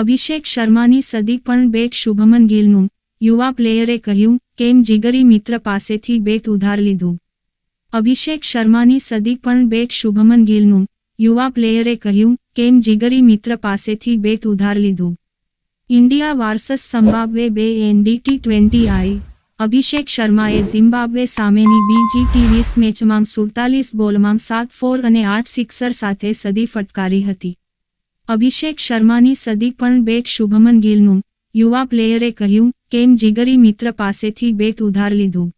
અભિષેક શર્માની સદી પણ બેટ શુભમન ગિલનું, યુવા પ્લેયરે કહ્યું, કેમ જીગરી મિત્ર પાસેથી બેટ ઉધાર લીધું? અભિષેક શર્માની સદી પણ બેટ શુભમન ગિલનું, યુવા પ્લેયરે કહ્યું, કેમ જીગરી મિત્ર પાસેથી બેટ ઉધાર લીધું? ઇન્ડિયા વાર્સસ ઝિમ્બાબ્વે બે એનડીટી ટ્વેન્ટી આઈ, અભિષેક શર્માએ ઝિમ્બાબ્વે સામેની બીજી ટી વીસ મેચમાં સુડતાલીસ બોલમાં સાત ફોર અને આઠ સિક્સર સાથે સદી ફટકારી હતી. અભિષેક શર્માની સદી પણ બેટ શુભમન ગિલનું, યુવા પ્લેયરે કહ્યું, કેમ જીગરી મિત્ર પાસેથી બેટ ઉધાર લીધું?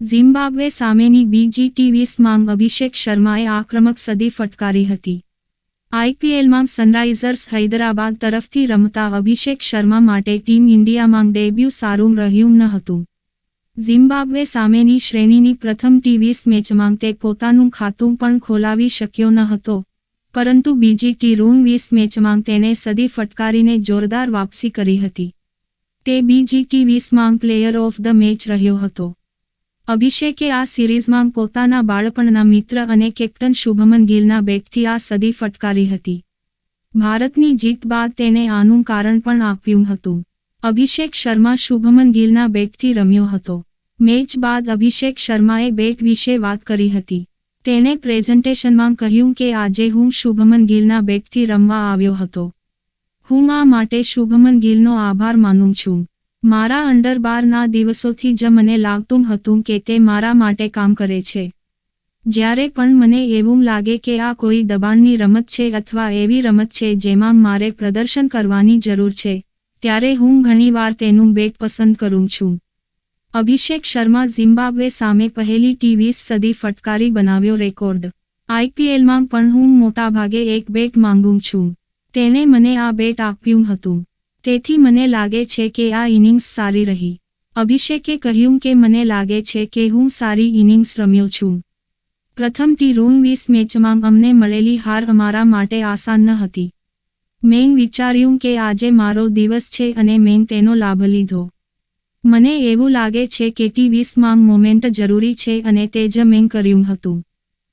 ઝિમ્બાબ્વે સામેની બીજી ટી વીસમાં અભિષેક શર્માએ આક્રમક સદી ફટકારી હતી. આઈપીએલમાં સનરાઇઝર્સ હૈદરાબાદ તરફથી રમતા અભિષેક શર્મા માટે ટીમ ઇન્ડિયામાં ડેબ્યુ સારું રહ્યું ન હતું. ઝિમ્બાબ્વે સામેની શ્રેણીની પ્રથમ ટી વીસ મેચમાં તે પોતાનું ખાતું પણ ખોલાવી શક્યો ન હતો. પરંતુ બીજી ટી રૂમ વીસ મેચમાં તેને સદી ફટકારીને જોરદાર વાપસી કરી હતી. તે બીજી ટી વીસમાં પ્લેયર ઓફ ધ મેચ રહ્યો હતો. અભિષેકે આ સિરીઝમાં પોતાના બાળપણના મિત્ર અને કેપ્ટન શુભમન ગિલના બેટથી આ સદી ફટકારી હતી. ભારતની જીત બાદ તેને આનું કારણ પણ આપ્યું હતું. અભિષેક શર્મા શુભમન ગિલના બેટથી રમ્યો હતો. મેચ બાદ અભિષેક શર્માએ બેટ વિશે વાત કરી હતી. તેણે પ્રેઝન્ટેશનમાં કહ્યું કે આજે હું શુભમન ગિલના બેટથી રમવા આવ્યો હતો. હું આ માટે શુભમન ગિલનો આભાર માનું છું. મારા અંડર બારના દિવસોથી જ મને લાગતું હતું કે તે મારા માટે કામ કરે છે. જ્યારે પણ મને એવું લાગે કે આ કોઈ દબાણની રમત છે અથવા એવી રમત છે જેમાં મારે પ્રદર્શન કરવાની જરૂર છે, ત્યારે હું ઘણીવાર તેનું બેટ પસંદ કરું છું. અભિષેક શર્મા ઝિમ્બાબ્વે સામે પહેલી ટી વીસ સદી ફટકારી બનાવ્યો રેકોર્ડ. આઈપીએલમાં પણ હું મોટાભાગે એક બેટ માંગું છું. તેને મને આ બેટ આપ્યું હતું. તેથી મને લાગે છે કે આ ઇનિંગ્સ સારી રહી. અભિષેકે કહ્યું કે મને લાગે છે કે હું સારી ઇનિંગ્સ રમ્યો છું. પ્રથમ ટી રૂમ વીસ મેચમાં અમને મળેલી હાર અમારા માટે આસાન ન હતી. મેં વિચાર્યું કે આજે મારો દિવસ છે અને મેં તેનો લાભ લીધો. મને એવું લાગે છે કે ટી વીસમાં મોમેન્ટ જરૂરી છે અને તે જ મેં કર્યું હતું.